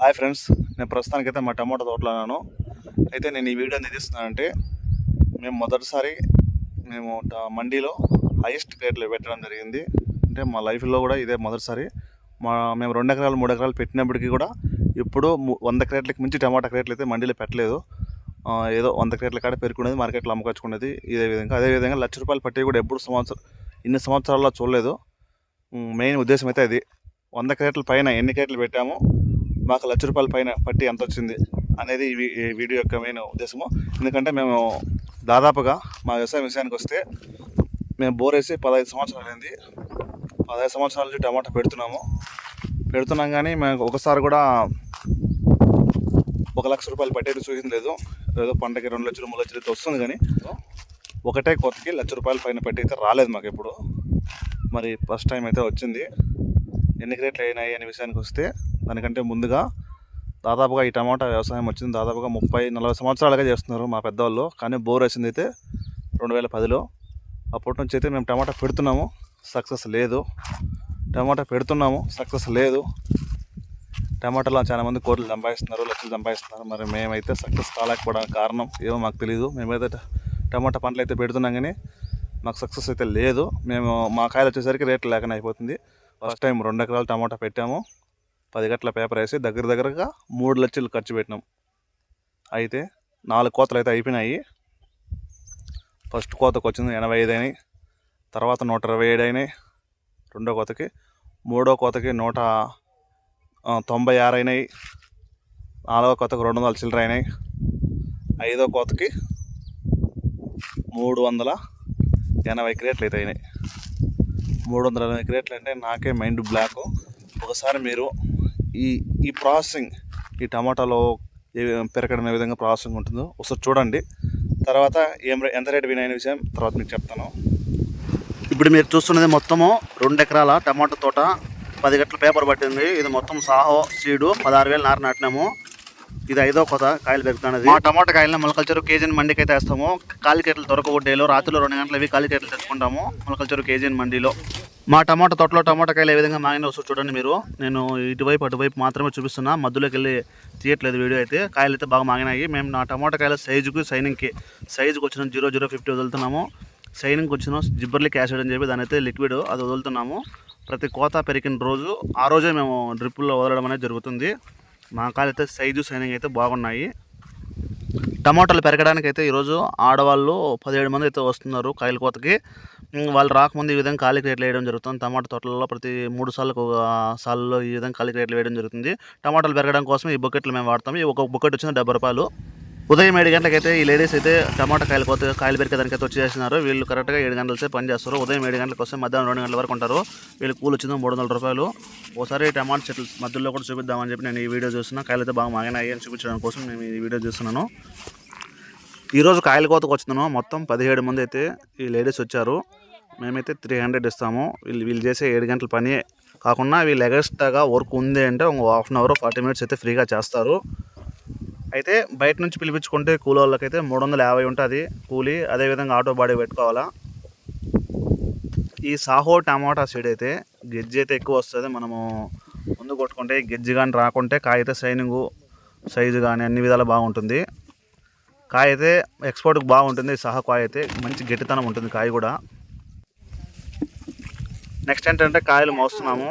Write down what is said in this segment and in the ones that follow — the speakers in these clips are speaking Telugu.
హాయ్ ఫ్రెండ్స్ నేను ప్రస్తుతానికైతే మా టమాటా తోటలో ఉన్నాను. అయితే నేను ఈ వీడియో తీస్తున్నానంటే మేము మొదటిసారి మేము మండీలో హైయెస్ట్ రేట్లో పెట్టడం జరిగింది. అంటే మా లైఫ్లో కూడా ఇదే మొదటిసారి. మా మేము రెండు ఎకరాలు మూడు ఎకరాలు పెట్టినప్పటికీ కూడా ఇప్పుడు వంద క్రేట్లకి మించి టమాటా క్రేట్లు అయితే మండీలో పెట్టలేదు. ఏదో వంద క్రేట్ల కాడ పెరుకునేది మార్కెట్లో అమ్ముకొచ్చుకునేది ఇదే విధంగా. అదే విధంగా లక్ష రూపాయలు పట్టి కూడా ఎప్పుడు సంవత్సరం ఇన్ని సంవత్సరాల్లో చూడలేదు. మెయిన్ ఉద్దేశం అయితే అది. వంద క్రేట్ల పైన ఎన్ని క్రేట్లు పెట్టాము మాకు లక్ష రూపాయల పైన పట్టి ఎంత వచ్చింది అనేది ఈ వీడియో యొక్క మెయిన్ ఉద్దేశము. ఎందుకంటే మేము దాదాపుగా మా వ్యవసాయ విషయానికి వస్తే మేము బోర్ వేసి పదహైదు సంవత్సరాలు అయింది. పదహైదు సంవత్సరాల నుంచి టమాటా పెడుతున్నాము. పెడుతున్నాం కానీ మేము ఒకసారి కూడా ఒక లక్ష రూపాయలు పట్టేది చూసింది లేదు. ఏదో పంటకి రెండు లక్షలు మూడు లక్షలు వస్తుంది కానీ ఒకటే కొత్తకి లక్ష రూపాయల పైన పెట్టి అయితే రాలేదు మాకు ఎప్పుడు. మరి ఫస్ట్ టైం అయితే వచ్చింది. ఎన్ని రేట్లు అయినాయి అనే విషయానికి వస్తే దానికంటే ముందుగా దాదాపుగా ఈ టమాటా వ్యవసాయం వచ్చింది. దాదాపుగా ముప్పై నలభై సంవత్సరాలుగా చేస్తున్నారు మా పెద్దవాళ్ళు. కానీ బోర్ వేసింది అయితే రెండు వేల పదిలో. అప్పటి నుంచి అయితే మేము టమాటా పెడుతున్నాము. సక్సెస్ లేదు. టమాటా పెడుతున్నాము. సక్సెస్ లేదు. టమాటాలో చాలా మంది కోట్లు సంపాదిస్తున్నారు లక్షలు సంపాదిస్తున్నారు. మరి మేమైతే సక్సెస్ కాలేకపోవడానికి కారణం ఏమో మాకు తెలియదు మేమైతే టమాటా పంటలు అయితే పెడుతున్నాం కానీ మాకు సక్సెస్ అయితే లేదు. మేము మా కాయలు వచ్చేసరికి రేట్లు లేకనే అయిపోతుంది. ఫస్ట్ టైం రెండు ఎకరాలు టమాటా పెట్టాము. పది గట్ల పేపర్ వేసి దగ్గర దగ్గరగా మూడు లక్షలు ఖర్చు పెట్టినాం. అయితే నాలుగు కోతలు అయితే అయిపోయినాయి. ఫస్ట్ కోతకు వచ్చింది ఎనభై ఐదు అయినాయి. తర్వాత నూట ఇరవై ఏడు అయినాయి. రెండో కోతకి మూడో కోతకి నూట తొంభై ఆరు అయినాయి. నాలుగో కోతకు రెండు వందల చిల్లర అయినాయి. ఐదో కోతకి మూడు వందల ఎనభై క్రేట్లు అయితే అయినాయి. మూడు వందల ఎనభై క్రేట్లు అంటే నాకే మైండ్ బ్లాక్. ఒకసారి మీరు ఈ ఈ ప్రాసెసింగ్ ఈ టమాటాలో ఏ- పెరగడం ఏ విధంగా ప్రాసెసింగ్ ఉంటుందో ఒకసారి చూడండి. తర్వాత ఏం ఎంత రేటు వినైన విషయం తర్వాత మీకు చెప్తాను. ఇప్పుడు మీరు చూస్తున్నది మొత్తము రెండు ఎకరాల టమాటా తోట పది గంటల పేపర్ పట్టింది. ఇది మొత్తం సాహో సీడు పదహారు వేలు నారు నాటినాము. ఇది ఐదో కొత్త కాయలు పెరుగుతున్నది. మా టమాటా కాయలను మొలకల్చరు కేజీని మండికి అయితే వేస్తాము. కాలికెట్లు దొరకబొడ్డేలో రాత్రిలో రెండు గంటలు ఇవి కాలికేట్లు తెచ్చుకుంటాము. మొలకల్చరు కేజీని మండిలో మా టమాటా తోటలో టమాటా కాయలు ఏ విధంగా మాగిన వస్తూ చూడండి మీరు. నేను ఇటువైపు అటువైపు మాత్రమే చూపిస్తున్నా. మధ్యలోకి వెళ్ళి తీయట్లేదు వీడియో అయితే. కాయలు అయితే బాగా మాగినాయి. మేము నా టమాటా కాయల సైజుకి సైనింగ్కి సైజుకి వచ్చిన జీరో జీరో ఫిఫ్టీ వదులుతున్నాము. సైనింగ్కి వచ్చిన జిబ్బర్లిక్ యాసిడ్ అని చెప్పి దాని అయితే లిక్విడ్ అది వదులుతున్నాము. ప్రతి కోత పెరిగిన రోజు ఆ రోజే మేము డ్రిప్పుల్లో వదలడం అనేది జరుగుతుంది. మా కాయలు అయితే సైజు సైనింగ్ అయితే బాగున్నాయి. టమాటాలు పెరగడానికి అయితే ఈరోజు ఆడవాళ్ళు పదిహేడు మంది అయితే వస్తున్నారు కాయల కోతకి. వాళ్ళు రాకముందు ఈ విధంగా కాలికి రేట్లు వేయడం జరుగుతుంది. టమాటా తోటలలో ప్రతి మూడు సార్లకు ఒక సార్లలో ఈ విధంగా కాలికి రేట్లు వేయడం జరుగుతుంది. టమాటాలు పెరగడం కోసం ఈ బకెట్లు మేము వాడతాము. ఈ ఒక బకెట్ వచ్చింది డెబ్బై రూపాయలు. ఉదయం ఏడు గంటలకైతే ఈ లేడీస్ అయితే టమాటా కాయలు కోత కాయలు పెరికేదానికి అయితే వచ్చేసినారు వీళ్ళు కరెక్ట్గా ఏడు గంటల సేపు పని చేస్తారు. ఉదయం ఏడు గంటలకు వస్తే మధ్యాహ్నం రెండు గంటల వరకు ఉంటారు. వీళ్ళు కూలి వచ్చింది మూడు వందల రూపాయలు. ఒకసారి టమాటా చెట్లు మధ్యలో కూడా చూపిద్దామని చెప్పి నేను ఈ వీడియో చూస్తున్నా. కాయలు అయితే బాగా మాగినాయి అని చూపించడం కోసం నేను ఈ వీడియో చూస్తున్నాను. ఈరోజు కాయల కోతకు వచ్చినాను మొత్తం పదిహేడు మంది అయితే ఈ లేడీస్ వచ్చారు. మేమైతే త్రీ హండ్రెడ్ ఇస్తాము. వీళ్ళు వీళ్ళు చేసే ఏడు గంటల పని కాకుండా వీళ్ళు ఎగస్ట్రాగా వర్క్ ఉంది అంటే ఒక half an hour forty minutes అయితే ఫ్రీగా చేస్తారు. అయితే బయట నుంచి పిలిపించుకుంటే కూలి వాళ్ళకైతే మూడు వందల యాభై ఉంటుంది కూలి. అదేవిధంగా ఆటో బాడీ పెట్టుకోవాలా. ఈ సాహో టమాటా సీడ్ అయితే గెజ్జి అయితే ఎక్కువ వస్తుంది. మనము ముందు కొట్టుకుంటే గెజ్జి కానీ రాకుంటే కాయ అయితే సైనింగు సైజు కానీ అన్ని విధాలు బాగుంటుంది. కాయ అయితే ఎక్స్పోర్ట్కి బాగుంటుంది. ఈ సాహో కాయ అయితే మంచి గట్టితనం ఉంటుంది కాయ కూడా. నెక్స్ట్ ఏంటంటే కాయలు మోస్తున్నాము.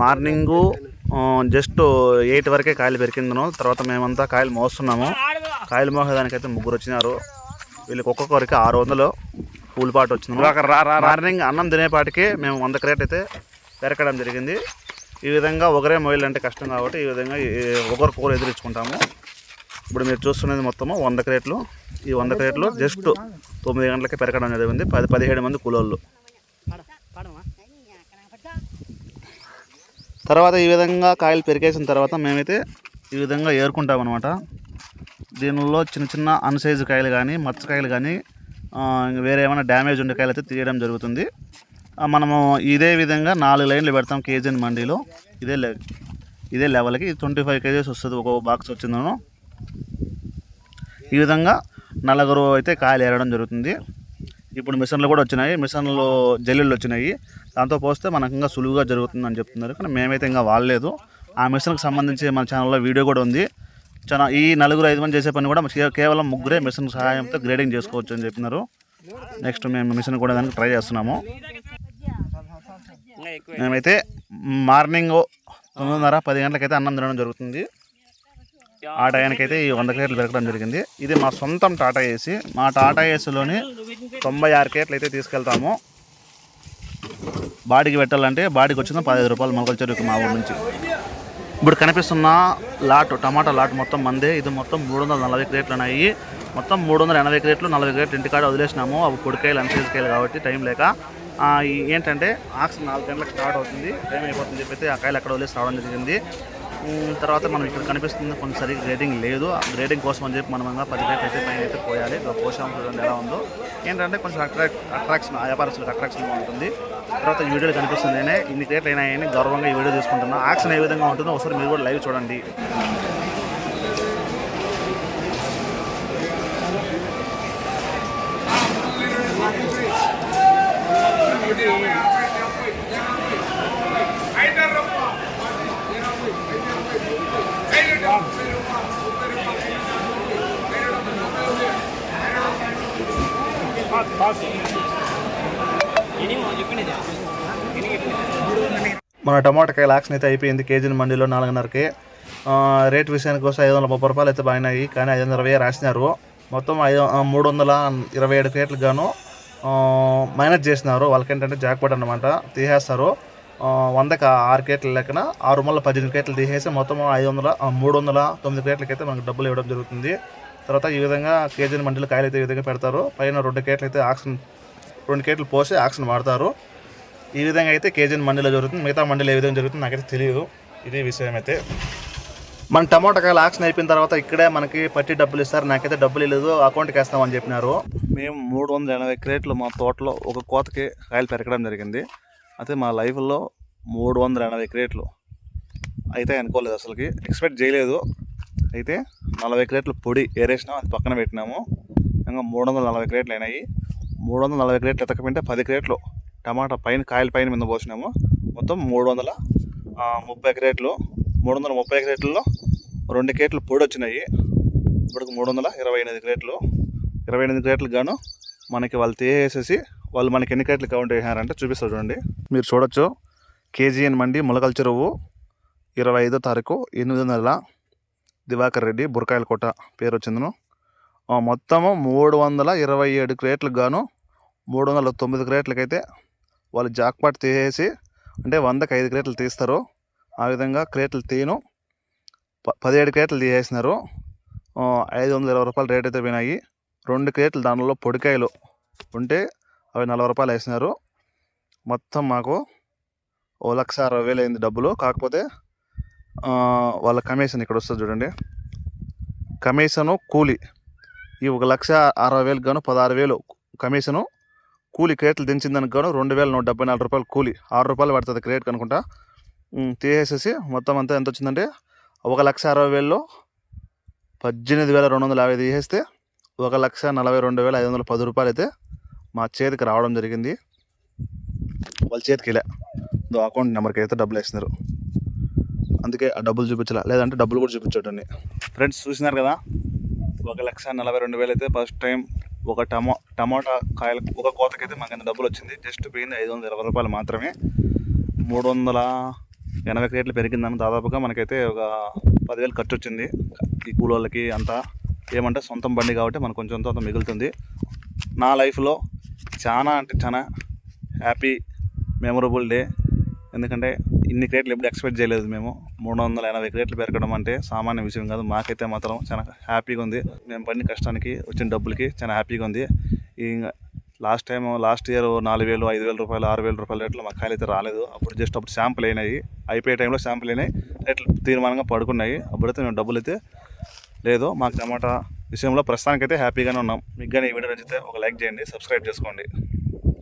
మార్నింగు జస్ట్ ఎయిట్ వరకే కాయలు పెరికిందను. తర్వాత మేమంతా కాయలు మోస్తున్నాము. కాయలు మోసేదానికైతే ముగ్గురు వచ్చినారు. వీళ్ళకి ఒక్కొక్కరికి ఆరు వందలు కూలిపాటు వచ్చింది. మార్నింగ్ అన్నం తినేపాటికి మేము వంద క్రేట్ అయితే పెరకడం జరిగింది. ఈ విధంగా ఒకరే మొయ్యాలంటే కష్టం కాబట్టి ఈ విధంగా ఈ- ఒకరు కూర ఎదురించుకుంటాము. ఇప్పుడు మీరు చూస్తున్నది మొత్తము వంద క్రేట్లు. ఈ వంద క్రేట్లు జస్ట్ తొమ్మిది గంటలకి పెరగడం జరిగింది. పది పదిహేడు మంది కూలోళ్ళు. తర్వాత ఈ విధంగా కాయలు పెరిగేసిన తర్వాత మేమైతే ఈ విధంగా ఏరుకుంటాం అనమాట దీనిలో చిన్న చిన్న అన్సైజు కాయలు కానీ మచ్చకాయలు కానీ వేరే ఏమైనా డ్యామేజ్ ఉండే కాయలు అయితే తీయడం జరుగుతుంది. మనము ఇదే విధంగా నాలుగు లైన్లు పెడతాం కేజీని మండీలో. ఇదే లె ఇదే లెవెల్కి ట్వంటీ ఫైవ్ కేజీస్ వస్తుంది ఒక బాక్స్ వచ్చిందను. ఈ విధంగా నలుగురు అయితే కాయలు ఏరడం జరుగుతుంది. ఇప్పుడు మిషన్లు కూడా వచ్చినాయి. మిషన్లు జల్లీలు వచ్చినాయి. దాంతో పోస్తే మనకు ఇంకా సులువుగా జరుగుతుందని చెప్తున్నారు. కానీ మేమైతే ఇంకా వాడలేదు. ఆ మిషన్కి సంబంధించి మన ఛానల్లో వీడియో కూడా ఉంది. చాలా ఈ నలుగురు ఐదు మంది చేసే పని కూడా కేవలం ముగ్గురే మిషన్ సహాయంతో గ్రేడింగ్ చేసుకోవచ్చు అని చెప్పినారు. నెక్స్ట్ మేము మిషన్ కూడా దానికి ట్రై చేస్తున్నాము. మేమైతే మార్నింగ్ తొమ్మిదిన్నర పది గంటలకైతే అన్నం తినడం జరుగుతుంది. ఆ టయానికైతే ఈ వంద కేట్లు పెరగడం జరిగింది. ఇది మా సొంతం టాటా ఏసీ. మా టాటా ఏసీలోని తొంభై ఆరు కేట్లు అయితే తీసుకెళ్తాము. బాడీకి పెట్టాలంటే బాడీకి వచ్చింది పదహైదు రూపాయలు మొలకల చెరుకు మా ఊరు నుంచి. ఇప్పుడు కనిపిస్తున్న లాట్ టమాటా లాట్ మొత్తం మందే. ఇది మొత్తం మూడు వందల నలభై క్రేట్లు ఉన్నాయి. మొత్తం మూడు వందల ఎనభై క్రేట్లు నలభై క్రేట్లు ఇంటికాడ వదిలేసినాము. అవి పొడికాయలు అన్సేజ్కాయలు కాబట్టి టైం లేక. ఏంటంటే ఆక్సిజన్ నాలుగు గంటలకు స్టార్ట్ అవుతుంది. టైం అయిపోతుంది చెప్పి ఆ కాయలు అక్కడ వదిలేసి రావడం జరిగింది. తర్వాత మనం ఇక్కడ కనిపిస్తుంది కొంచెం సరిగ్గా గ్రేడింగ్ లేదు. ఆ గ్రేడింగ్ కోసం అని చెప్పి మనం పది రేట్ అయితే పైన అయితే పోయాలి. పోషాం చూడండి ఎలా ఉందో. ఏంటంటే కొంచెం అట్రాక్ట్ అట్రాక్షన్ వ్యాపారస్తులకు అట్రాక్షన్ ఉంటుంది. తర్వాత ఈ వీడియోలో కనిపిస్తుంది ఇన్ని రేట్లు అయినాయని గౌరవంగా ఈ వీడియో తీసుకుంటున్నా. యాక్షన్ ఏ విధంగా ఉంటుందో ఒకసారి మీరు కూడా లైవ్ చూడండి. మన టమాటా కాయల అయితే అయిపోయింది. కేజీని మండీలో నాలుగున్నరకి. రేట్ విషయానికి వస్తే ఐదు వందల ముప్పై రూపాయలు అయితే బాగినాయి కానీ ఐదు వందల ఇరవై రాసినారు. మొత్తం ఐదు మూడు వందల ఇరవై ఏడు కేట్లకు గాను మైనస్ చేసినారు. వాళ్ళకేంటంటే జాక్పాట్ అనమాట తీసేస్తారు. వందకి ఆరు కేట్ల లెక్కన ఆరు వందల పద్దెనిమిది కేట్లు తీసేసి మొత్తం ఐదు వందల మూడు వందల తొమ్మిది కేట్లకి అయితే మనకు డబ్బులు ఇవ్వడం జరుగుతుంది. తర్వాత ఈ విధంగా కేజీని మండలి కాయలు అయితే ఈ విధంగా పెడతారు. పైన రెండు కేట్లు అయితే ఆక్సిజన్ రెండు కేట్లు పోసి ఆక్సిజన్ వాడతారు. ఈ విధంగా అయితే కేజీని మండీలో జరుగుతుంది. మిగతా మండీలో ఏ విధంగా జరుగుతుంది నాకైతే తెలియదు. ఇది విషయం అయితే. మన టమాటా కాయలు ఆక్షన్ అయిపోయిన తర్వాత ఇక్కడే మనకి పట్టి డబ్బులు ఇస్తారు. నాకైతే డబ్బులు లేదు అకౌంట్కి వేస్తామని చెప్పినారు. మేము మూడు వందల ఎనభై క్రేట్లు మా తోటలో ఒక కోతకి కాయలు పెరగడం జరిగింది. అయితే మా లైఫ్లో మూడు వందల ఎనభై క్రేట్లు అయితే అనుకోలేదు అసలుకి. ఎక్స్పెక్ట్ చేయలేదు. అయితే నలభై క్రేట్లు పొడి ఏరేసినాం అది పక్కన పెట్టినాము. ఇంకా మూడు వందల నలభై క్రేట్లు అయినాయి. మూడు వందల నలభై క్రేట్లు ఎత్తకపోయింటే పది క్రేట్లు టమాటా పైన కాయల పైన మీద పోసినాము. మొత్తం మూడు వందల ముప్పై క్రేట్లు. మూడు వందల ముప్పై క్రేట్లలో రెండు క్రేట్లు పొడి వచ్చినాయి. ఇప్పటికి మూడు వందల ఇరవై ఎనిమిది క్రేట్లు. ఇరవై ఎనిమిది క్రేట్లు గాను మనకి వాళ్ళు తీసేసి వాళ్ళు మనకి ఎన్ని క్రేట్లు కౌంట్ చేశారంటే చూపిస్తారు చూడండి. మీరు చూడొచ్చు. కేజీఎన్ మండి ములకల చెరువు ఇరవై ఐదో తారీఖు ఎనిమిది నెలల దివాకర్ రెడ్డి బురకాయల కోట పేరు వచ్చిందను. మొత్తము మూడు వందల ఇరవై ఏడు క్రేట్లకు గాను మూడు వందల తొమ్మిది క్రేట్లకైతే వాళ్ళు జాక్పాట్ తీసేసి అంటే వందకి ఐదు క్రేట్లు తీస్తారు. ఆ విధంగా క్రేట్లు తీను. ప పదిహేడు క్రేట్లు తీసేసినారు. ఐదు వందల ఇరవై రూపాయలు రేట్ అయితే పోయినాయి. రెండు క్రేట్లు దానిలో పొడికాయలు ఉంటే అవి నలభై రూపాయలు వేసినారు. మొత్తం మాకు ఓ లక్ష అరవై వేలు అయింది డబ్బులు. కాకపోతే వాళ్ళ కమిషన్ ఇక్కడ వస్తుంది చూడండి. కమిషను కూలి. ఈ ఒక లక్ష అరవై వేలకు గాను పదహారు వేలు కమిషను కూలి క్రేట్లు దించిందానికి గాను రెండు వేల నూట డెబ్బై నాలుగు రూపాయలు కూలి. ఆరు రూపాయలు పడుతుంది క్రేట్ కనుకుంటా. తీసేసి తీసేసేసి మొత్తం అంతా ఎంత వచ్చిందంటే ఒక లక్ష అరవై వేలలో పద్దెనిమిది వేల రెండు వందల యాభై తీసేస్తే ఒక లక్ష నలభై రెండు వేల ఐదు వందల పది రూపాయలు అయితే మా చేతికి రావడం జరిగింది. వాళ్ళ చేతికి వెళ్ళా అకౌంట్ నెంబర్కి అయితే డబ్బులు వేస్తున్నారు. అందుకే ఆ డబ్బులు చూపించాల. లేదంటే డబ్బులు కూడా చూపించండి ఫ్రెండ్స్ చూసినారు కదా? ఒక లక్ష నలభై రెండు వేలు అయితే ఫస్ట్ టైం ఒక టమా టమాటా కాయలు ఒక కోతకైతే మాకు అంత డబ్బులు వచ్చింది. జస్ట్ పోయింది ఐదు వందల ఇరవై రూపాయలు మాత్రమే. మూడు వందల ఎనభై క్రేట్లు పెరిగిందని దాదాపుగా మనకైతే ఒక పదివేలు ఖర్చు వచ్చింది. ఈ కూలోళ్ళకి అంతా. ఏమంటే సొంతం బండి కాబట్టి మనకు కొంచెం అంత మిగులుతుంది. నా లైఫ్లో చాలా అంటే చాలా హ్యాపీ మెమొరబుల్ డే. ఎందుకంటే ఇన్ని క్రేట్లు ఎప్పుడు ఎక్స్పెక్ట్ చేయలేదు మేము. మూడు వందల ఎనభై క్రేట్లు పెరగడం అంటే సామాన్య విషయం కాదు. మాకైతే మాత్రం చాలా హ్యాపీగా ఉంది. మేము పడిన కష్టానికి వచ్చిన డబ్బులకి చాలా హ్యాపీగా ఉంది. ఇంకా లాస్ట్ టైం లాస్ట్ ఇయర్ నాలుగు వేలు ఐదు వేల రూపాయలు ఆరు వేల రూపాయల రేట్లు మా కాయలు అయితే రాలేదు. అప్పుడు జస్ట్ అప్పుడు శాంపుల్ అయినాయి. అయిపోయే టైంలో శాంపుల్ అయినాయి. రేట్లు తీర్మానంగా పడుకున్నాయి. అప్పుడైతే మేము డబ్బులు అయితే లేదు. మాకు టమాటా విషయంలో ప్రస్తుతానికైతే హ్యాపీగానే ఉన్నాం. మీకు కానీ ఈ వీడియో నచ్చితే ఒక లైక్ చేయండి సబ్స్క్రైబ్ చేసుకోండి.